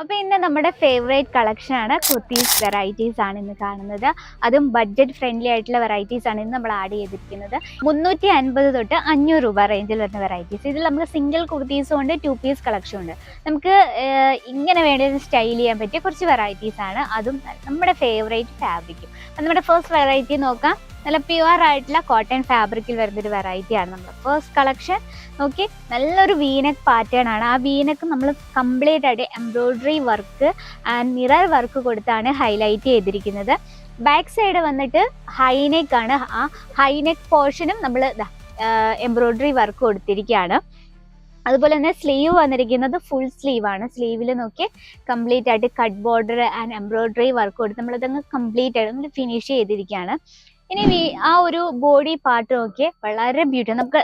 അപ്പൊ ഇന്ന് നമ്മുടെ ഫേവറേറ്റ് കളക്ഷനാണ് കുർത്തീസ് വെറൈറ്റീസ് ആണ് ഇന്ന് കാണുന്നത്. അതും ബഡ്ജറ്റ് ഫ്രണ്ട്ലി ആയിട്ടുള്ള വെറൈറ്റീസ് ആണ് ഇന്ന് നമ്മൾ ആഡ് ചെയ്തിരിക്കുന്നത്. മുന്നൂറ്റി അൻപത് തൊട്ട് അഞ്ഞൂറ് രൂപ റേഞ്ചിൽ വരുന്ന വെറൈറ്റീസ് ഇതിൽ നമുക്ക് സിംഗിൾ കുർത്തീസും ഉണ്ട് ടു പീസ് കളക്ഷൻ ഉണ്ട്. നമുക്ക് ഇങ്ങനെ വേണ്ടത് സ്റ്റൈൽ ചെയ്യാൻ പറ്റിയ കുറച്ച് വെറൈറ്റീസ് ആണ്. അതും നമ്മുടെ ഫേവറേറ്റ് ഫാബ്രിക്കും അപ്പം നമ്മുടെ ഫസ്റ്റ് വെറൈറ്റി നോക്കാം. നല്ല പ്യുവർ ആയിട്ടുള്ള കോട്ടൺ ഫാബ്രിക്കിൽ വരുന്നൊരു വെറൈറ്റി ആണ് നമ്മുടെ ഫസ്റ്റ് കളക്ഷൻ നോക്കി നല്ലൊരു വീനക്ക് പാറ്റേൺ ആണ്. ആ വീനക്ക് നമ്മൾ കംപ്ലീറ്റ് ആയിട്ട് embroidery work and mirror work കൊടുത്താണ് ഹൈലൈറ്റ് ചെയ്തിരിക്കുന്നത്. ബാക്ക് സൈഡ് വന്നിട്ട് ഹൈനെക്ക് ആണ്. ആ ഹൈനെക്ക് പോർഷനും നമ്മൾ എംബ്രോയിഡറി വർക്ക് കൊടുത്തിരിക്കുകയാണ്. അതുപോലെ തന്നെ സ്ലീവ് വന്നിരിക്കുന്നത് ഫുൾ സ്ലീവ് ആണ്. സ്ലീവിൽ നോക്കി കംപ്ലീറ്റ് ആയിട്ട് cut border and embroidery work കൊടുത്ത് നമ്മളതങ്ങ് കംപ്ലീറ്റ് ആയിട്ട് നമ്മൾ ഫിനിഷ് ചെയ്തിരിക്കുകയാണ്. ഇനി ആ ഒരു ബോഡി പാർട്ട് നോക്കിയേ വളരെ ബ്യൂട്ടി നമുക്ക്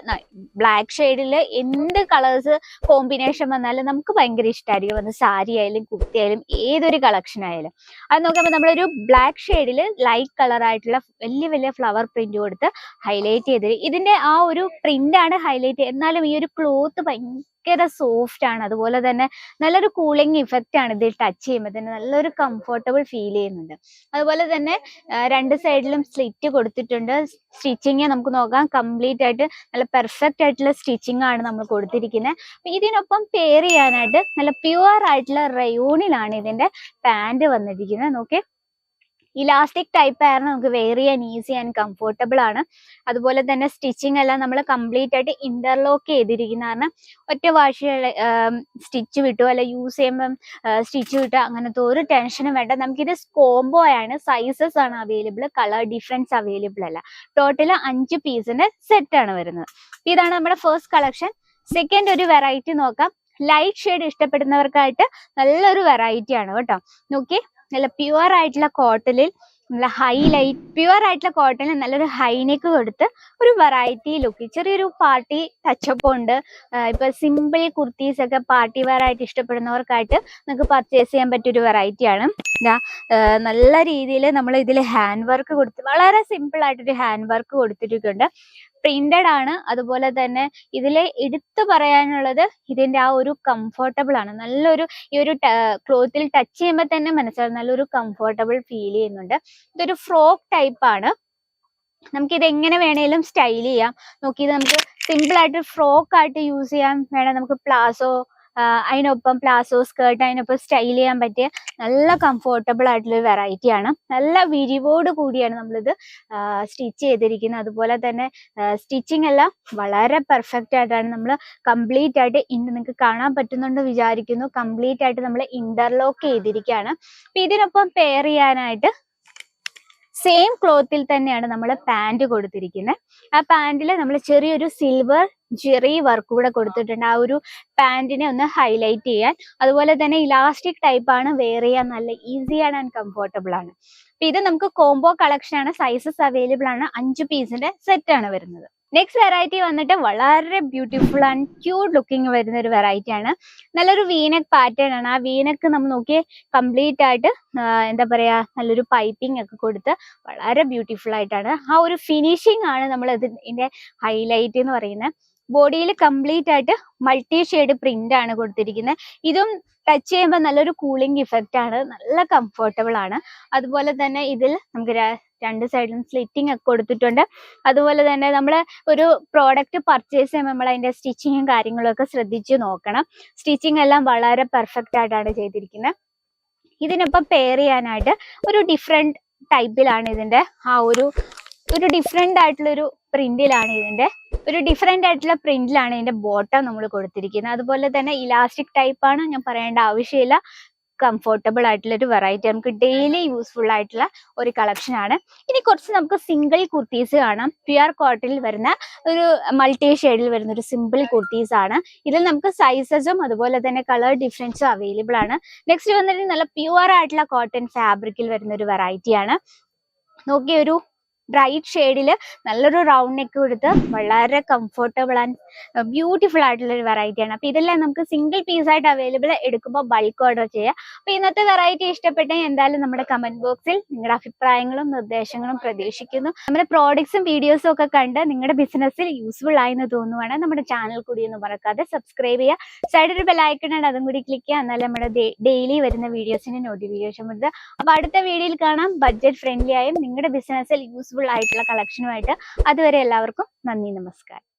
ബ്ലാക്ക് ഷെയ്ഡിൽ എന്ത് കളേഴ്സ് കോമ്പിനേഷൻ വന്നാലും നമുക്ക് ഭയങ്കര ഇഷ്ടമായിരിക്കും വന്ന് സാരി ആയാലും കുർത്തി ആയാലും ഏതൊരു കളക്ഷൻ ആയാലും. അത് നോക്കുമ്പോൾ നമ്മളൊരു ബ്ലാക്ക് ഷെയ്ഡിൽ ലൈറ്റ് കളർ ആയിട്ടുള്ള വലിയ വലിയ ഫ്ലവർ പ്രിന്റ് കൊടുത്ത് ഹൈലൈറ്റ് ചെയ്ത് ഇതിന്റെ ആ ഒരു പ്രിന്റ് ആണ് ഹൈലൈറ്റ് എന്നാലും ഈ ഒരു ക്ലോത്ത് ഭയങ്കര സോഫ്റ്റ് ആണ്. അതുപോലെ തന്നെ നല്ലൊരു കൂളിംഗ് ഇഫക്റ്റ് ആണ് ഇതിൽ ടച്ച് ചെയ്യുമ്പോൾ തന്നെ നല്ലൊരു കംഫർട്ടബിൾ ഫീൽ ചെയ്യുന്നുണ്ട്. അതുപോലെ തന്നെ രണ്ട് സൈഡിലും സ്ലിറ്റ് കൊടുത്തിട്ടുണ്ട്. സ്റ്റിച്ചിങ് നമുക്ക് നോക്കാം. കംപ്ലീറ്റ് ആയിട്ട് നല്ല പെർഫെക്റ്റ് ആയിട്ടുള്ള സ്റ്റിച്ചിങ് ആണ് നമ്മൾ കൊടുത്തിരിക്കുന്നത് അപ്പൊ ഇതിനൊപ്പം പെയർ ചെയ്യാനായിട്ട് നല്ല പ്യുവർ ആയിട്ടുള്ള റയോണിലാണ് ഇതിന്റെ പാന്റ് വന്നിരിക്കുന്നത് നോക്കേ ഇലാസ്റ്റിക് ടൈപ്പ് ആയിരുന്നു നമുക്ക് വെയർ ചെയ്യാൻ ഈസി ആൻഡ് കംഫർട്ടബിൾ ആണ്. അതുപോലെ തന്നെ സ്റ്റിച്ചിങ് എല്ലാം നമ്മൾ കംപ്ലീറ്റ് ആയിട്ട് ഇന്റർലോക്ക് ചെയ്തിരിക്കുന്ന കാരണം ഒറ്റ വാഷ് സ്റ്റിച്ച് വിട്ടു അല്ല യൂസ് ചെയ്യുമ്പം സ്റ്റിച്ച് വിട്ടു അങ്ങനത്തെ ഒരു ടെൻഷനും വേണ്ട. നമുക്കിത് കോംബോ ആണ് സൈസസ് ആണ് അവൈലബിൾ കളർ ഡിഫറൻസ് അവൈലബിൾ അല്ല. ടോട്ടൽ അഞ്ച് പീസിന്റെ സെറ്റ് ആണ് വരുന്നത്. ഇതാണ് നമ്മുടെ ഫസ്റ്റ് കളക്ഷൻ സെക്കൻഡ് ഒരു വെറൈറ്റി നോക്കാം. ലൈറ്റ് ഷെയ്ഡ് ഇഷ്ടപ്പെടുന്നവർക്കായിട്ട് നല്ലൊരു വെറൈറ്റി ആണ് കേട്ടോ. നോക്കി നല്ല പ്യുവർ ആയിട്ടുള്ള കോട്ടണിൽ നല്ല ഹൈലൈറ്റ് പ്യുവർ ആയിട്ടുള്ള കോട്ടണിൽ നല്ലൊരു ഹൈനെക്ക് കൊടുത്ത് ഒരു വെറൈറ്റി ലുക്ക് ചെറിയൊരു പാർട്ടി ടച്ചപ്പ് ഉണ്ട്. ഇപ്പൊ സിമ്പിൾ കുർത്തീസ് ഒക്കെ പാർട്ടി വെയർ ആയിട്ട് ഇഷ്ടപ്പെടുന്നവർക്കായിട്ട് നിങ്ങൾക്ക് പർച്ചേസ് ചെയ്യാൻ പറ്റിയ ഒരു വെറൈറ്റി ആണ്. നല്ല രീതിയിൽ നമ്മൾ ഇതിൽ ഹാൻഡ് വർക്ക് കൊടുത്ത് വളരെ സിമ്പിൾ ആയിട്ടൊരു ഹാൻഡ് വർക്ക് കൊടുത്തിട്ടുണ്ട്. പ്രിന്റഡ് ആണ്. അതുപോലെ തന്നെ ഇതിലെ എടുത്തു പറയാനുള്ളത് ഇതിന്റെ ആ ഒരു കംഫർട്ടബിൾ ആണ്. നല്ലൊരു ഈ ഒരു ക്ലോത്തിൽ ടച്ച് ചെയ്യുമ്പോൾ തന്നെ മനസ്സിലാവും നല്ലൊരു കംഫർട്ടബിൾ ഫീൽ ചെയ്യുന്നുണ്ട്. ഇതൊരു ഫ്രോക്ക് ടൈപ്പ് ആണ്. നമുക്ക് ഇത് എങ്ങനെ വേണേലും സ്റ്റൈൽ ചെയ്യാം. നോക്കി നമുക്ക് സിമ്പിൾ ആയിട്ട് ഫ്രോക്ക് ആയിട്ട് യൂസ് ചെയ്യാം വേണം നമുക്ക് പ്ലാസോ അതിനൊപ്പം പ്ലാസോ സ്കേർട്ട് അതിനൊപ്പം സ്റ്റൈൽ ചെയ്യാൻ പറ്റിയ നല്ല കംഫോർട്ടബിൾ ആയിട്ടുള്ള വെറൈറ്റി ആണ്. നല്ല വിരിവോട് കൂടിയാണ് നമ്മളിത് സ്റ്റിച്ച് ചെയ്തിരിക്കുന്നത്. അതുപോലെ തന്നെ സ്റ്റിച്ചിങ് എല്ലാം വളരെ പെർഫെക്റ്റ് ആയിട്ടാണ് നമ്മൾ കംപ്ലീറ്റ് ആയിട്ട് നിങ്ങൾക്ക് കാണാൻ പറ്റുന്നുണ്ട് വിചാരിക്കുന്നു. കംപ്ലീറ്റ് ആയിട്ട് നമ്മൾ ഇന്റർലോക്ക് ചെയ്തിരിക്കുകയാണ്. അപ്പൊ ഇതിനൊപ്പം പെയർ ചെയ്യാനായിട്ട് സെയിം ക്ലോത്തിൽ തന്നെയാണ് നമ്മൾ പാന്റ് കൊടുത്തിരിക്കുന്നത് ആ പാന്റിൽ നമ്മൾ ചെറിയൊരു സിൽവർ ജെറി വർക്ക് കൂടെ കൊടുത്തിട്ടുണ്ട്. ആ ഒരു പാന്റിനെ ഒന്ന് ഹൈലൈറ്റ് ചെയ്യാൻ. അതുപോലെ തന്നെ ഇലാസ്റ്റിക് ടൈപ്പ് ആണ് വെയർ ചെയ്യാൻ നല്ല ഈസിയാണ് ആൻഡ് കംഫർട്ടബിൾ ആണ്. അപ്പൊ ഇത് നമുക്ക് കോംബോ കളക്ഷൻ ആണ്. സൈസസ് അവൈലബിൾ ആണ്. അഞ്ച് പീസിന്റെ സെറ്റ് ആണ് വരുന്നത്. നെക്സ്റ്റ് വെറൈറ്റി വന്നിട്ട് വളരെ ബ്യൂട്ടിഫുൾ ആൻഡ് ക്യൂട്ട് ലുക്കിംഗ് വരുന്ന ഒരു വെറൈറ്റി ആണ്. നല്ലൊരു വീനക് പാറ്റേൺ ആണ്. ആ വീനക്ക് നമ്മൾ നോക്കി കംപ്ലീറ്റ് ആയിട്ട് എന്താ പറയാ നല്ലൊരു പൈപ്പിംഗ് ഒക്കെ കൊടുത്ത് വളരെ ബ്യൂട്ടിഫുൾ ആയിട്ടാണ്. ആ ഒരു ഫിനിഷിംഗ് ആണ് നമ്മൾ ഇതിന്റെ ഹൈലൈറ്റ് എന്ന് പറയുന്നത്. ബോഡിയിൽ കംപ്ലീറ്റ് ആയിട്ട് മൾട്ടി ഷെയ്ഡ് പ്രിന്റ് ആണ് കൊടുത്തിരിക്കുന്നത് ഇതും ടച്ച് ചെയ്യുമ്പോൾ നല്ലൊരു കൂളിംഗ് ഇഫക്റ്റ് ആണ് നല്ല കംഫർട്ടബിൾ ആണ്. അതുപോലെ തന്നെ ഇതിൽ നമുക്ക് രണ്ട് സൈഡിലും സ്ലിറ്റിംഗ് ഒക്കെ കൊടുത്തിട്ടുണ്ട്. അതുപോലെ തന്നെ നമ്മൾ ഒരു പ്രോഡക്റ്റ് പർച്ചേസ് ചെയ്യുമ്പോൾ നമ്മൾ അതിന്റെ സ്റ്റിച്ചിങ്ങും കാര്യങ്ങളും ഒക്കെ ശ്രദ്ധിച്ച് നോക്കണം. സ്റ്റിച്ചിങ് എല്ലാം വളരെ പെർഫെക്റ്റ് ആയിട്ടാണ് ചെയ്തിരിക്കുന്നത് ഇതിനൊപ്പം പെയർ ചെയ്യാനായിട്ട് ഒരു ഡിഫറെന്റ് ടൈപ്പിലാണ് ഇതിന്റെ ആ ഒരു ഒരു ഡിഫറെന്റ് ആയിട്ടുള്ളൊരു പ്രിന്റിലാണ് ഇതിന്റെ ഒരു ഡിഫറെന്റ് ആയിട്ടുള്ള പ്രിന്റിലാണ് ഇതിന്റെ ബോട്ടം നമ്മൾ കൊടുത്തിരിക്കുന്നത്. അതുപോലെ തന്നെ ഇലാസ്റ്റിക് ടൈപ്പ് ആണ്. ഞാൻ പറയേണ്ട ആവശ്യമില്ല. കംഫർട്ടബിൾ ആയിട്ടുള്ള ഒരു വെറൈറ്റി നമുക്ക് ഡെയിലി യൂസ്ഫുൾ ആയിട്ടുള്ള ഒരു കളക്ഷൻ ആണ്. ഇനി കുറച്ച് നമുക്ക് സിംഗിൾ കുർത്തീസ് കാണാം. പ്യുർ കോട്ടണിൽ വരുന്ന ഒരു മൾട്ടി ഷെയ്ഡിൽ വരുന്ന ഒരു സിമ്പിൾ കുർത്തീസ് ആണ്. ഇതിൽ നമുക്ക് സൈസസും അതുപോലെ തന്നെ കളർ ഡിഫറൻസും അവൈലബിൾ ആണ്. നെക്സ്റ്റ് വന്നിട്ട് നല്ല പ്യുവർ ആയിട്ടുള്ള കോട്ടൺ ഫാബ്രിക്കിൽ വരുന്ന ഒരു വെറൈറ്റി ആണ്. നോക്കിയ ഒരു ബ്രൈറ്റ് ഷെയ്ഡിൽ നല്ലൊരു റൗണ്ട് നെക്ക് കൊടുത്ത് വളരെ കംഫർട്ടബിൾ ആൻഡ് ബ്യൂട്ടിഫുൾ ആയിട്ടുള്ള ഒരു വെറൈറ്റിയാണ് അപ്പോൾ ഇതെല്ലാം നമുക്ക് സിംഗിൾ പീസ് ആയിട്ട് അവൈലബിൾ എടുക്കുമ്പോൾ ബൾക്ക് ഓർഡർ ചെയ്യാം. അപ്പോൾ ഇന്നത്തെ വെറൈറ്റി ഇഷ്ടപ്പെട്ടെങ്കിൽ എന്തായാലും നമ്മുടെ കമന്റ് ബോക്സിൽ നിങ്ങളുടെ അഭിപ്രായങ്ങളും നിർദ്ദേശങ്ങളും പ്രതീക്ഷിക്കുന്നു. നമ്മുടെ പ്രോഡക്ട്സും വീഡിയോസും ഒക്കെ കണ്ട് നിങ്ങളുടെ ബിസിനസ്സിൽ യൂസ്ഫുൾ ആയി എന്ന് തോന്നുവാണ് നമ്മുടെ ചാനൽ കൂടി ഒന്ന് മറക്കാതെ സബ്സ്ക്രൈബ് ചെയ്യുക. സൈഡിൽ ഒരു ബെലൈക്കൺ ഉണ്ട് അതും കൂടി ക്ലിക്ക് ചെയ്യുക. എന്നാലും നമ്മുടെ ഡെയിലി വരുന്ന വീഡിയോസിന്റെ നോട്ടിഫിക്കേഷൻ വരുന്നത്. അപ്പോൾ അടുത്ത വീഡിയോയിൽ കാണാം. ബഡ്ജറ്റ് ഫ്രണ്ട്ലി ആയും നിങ്ങളുടെ ബിസിനസ്സിൽ യൂസ്ഫുൾ ആയിട്ടുള്ള കളക്ഷനുമായിട്ട് അതുവരെ എല്ലാവർക്കും നന്ദി നമസ്കാരം.